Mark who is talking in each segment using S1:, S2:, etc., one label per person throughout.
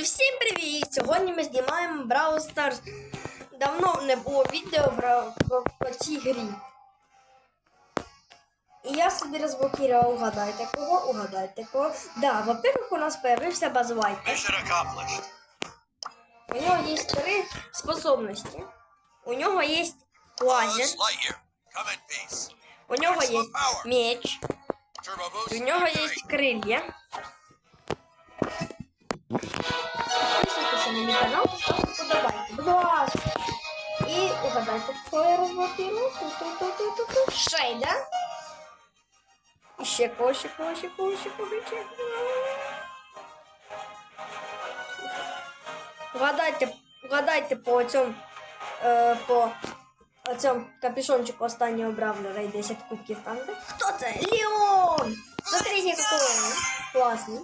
S1: Друзі, всім привіт! Сьогодні ми знімаємо Brawl Stars. Давно не було відео про, про, про цій грі. І я собі розблокував, угадайте кого, угадайте кого. Да, во-первых, у нас появився.
S2: Mission.
S1: У нього є три способності. У нього є лазер, у нього є меч, у нього є крилья. Підписуйтеся на мій канал, ставте подобайки. Будь ласка. Угадайте, хто я розблокував. Ту-ту-ту-ту-ту. Шейда. І. Угадайте, угадайте по цьому, е, по цьому капюшончику останнього бравлера і 10 кубків там. де? Хто це? Леон! Смотрите, какой он. Классный.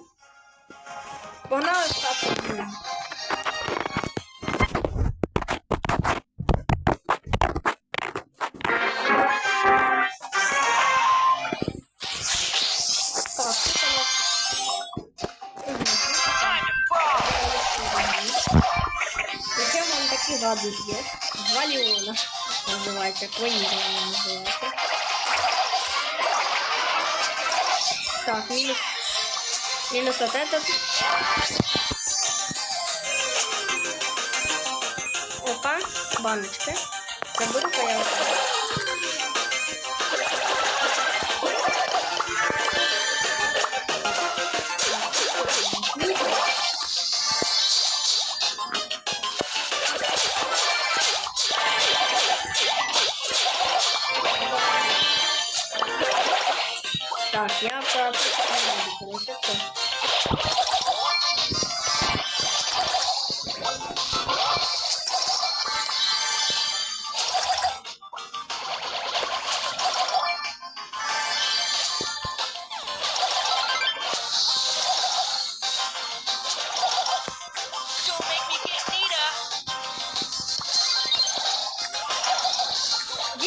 S1: Погнали ставити. Так, тут у нас... Причем он такие гады есть. Два Леона называется. Клонирование называется. Так, минус... Минус вот этот. Опа, баночка. Забыл-ка я вот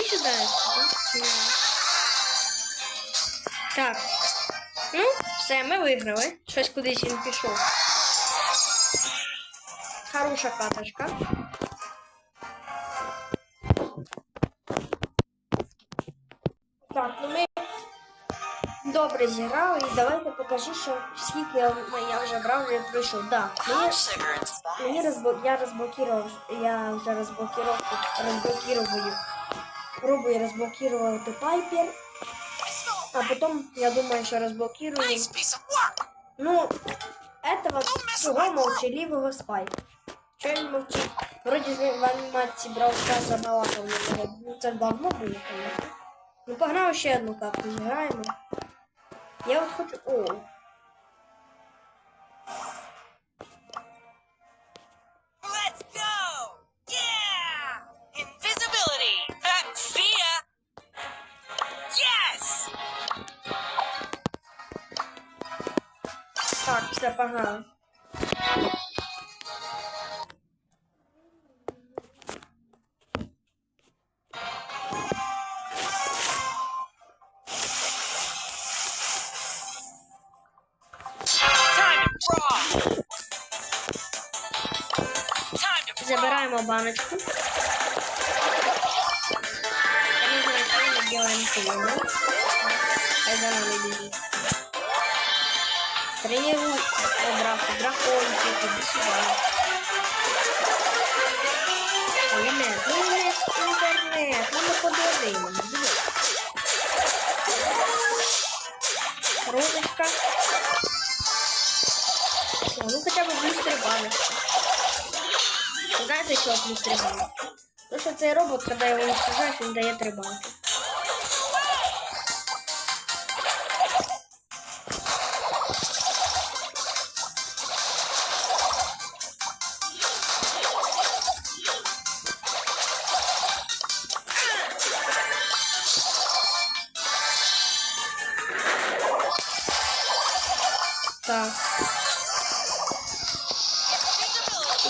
S1: сюда. Ні. Так. Все, ми виграли. Щось кудись він пішов. Хороша каточка. Так, ну ми добре зіграли. І давайте покажу, що скільки я, я вже брав і пройшов. Да, мені, Мені розбо... я розблокував, я вже розблокував, розблокував, пробую розблокувати Пайпер, а потом я думаю, що розблокую,
S3: Nice piece of work.
S1: ну, этого цього молчаливого Спайка. Що він мовчить? Вроді ж він в анімації брав час забалакав на нього. Ну, це давно було, конечно. Ну, погнали ще одну карту, зіграємо. Я от хочу... О,
S3: Time to.
S1: Забираємо баночку. Я не знаю, коли ми колено. Хай за нами біжить. Тренируйся. О, драку, дракончик, іди сюди. Ой, нет, ну не інтернет, ну не подивимо, дивись. Розочка. О, ну хоча б плюс три баночки. Знаєте, що плюс три банки? Тому що цей робот, коли його уничтожаєш, він дає три банки.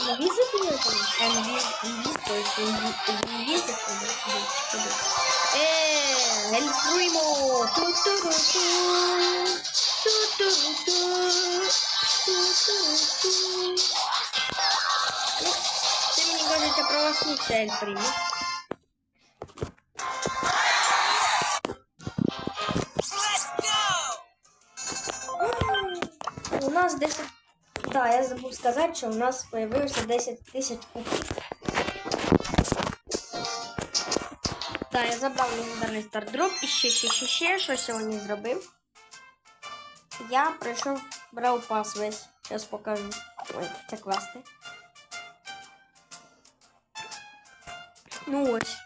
S1: Invisibility. Invis- invis- то есть invi- invisible. Э, El Primo. Ту-ту-ру-ту. Ту-ту-ру-ту. Ту-ту-ру-ту. провахнувся Ель Примо.
S3: Let's go!
S1: У нас 10... Да, я забув сказати, що у нас появилося 10 тисяч кубків. Так, я забрав легендарний стардроп і ще, ще, ще, ще, що сьогодні зробив. Я прийшов, брав пас весь. Зараз покажу. Ой, це класти. Ну ось.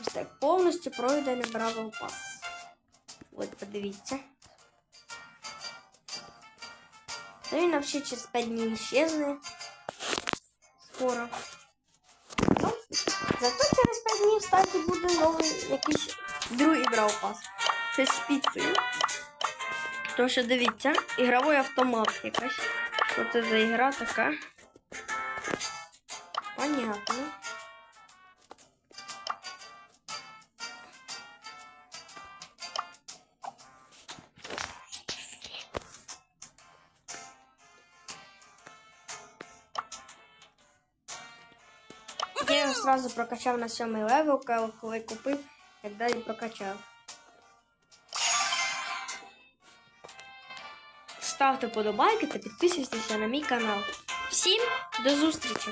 S1: Ось так повністю пройдений бравл пас. От, подивіться. Та він взагалі через 5 днів щезне. Скоро. Ну, зато через 5 днів, кстати, буде новий якийсь другий брав пас. Щось з піцею. Тому що дивіться, ігровий автомат якась. Що це за ігра така? Понятно. Сразу прокачав на сьомий левел, коли- купив, так далі прокачав. Ставте подобайки та підписуйтесь на мій канал. Всім до зустрічі!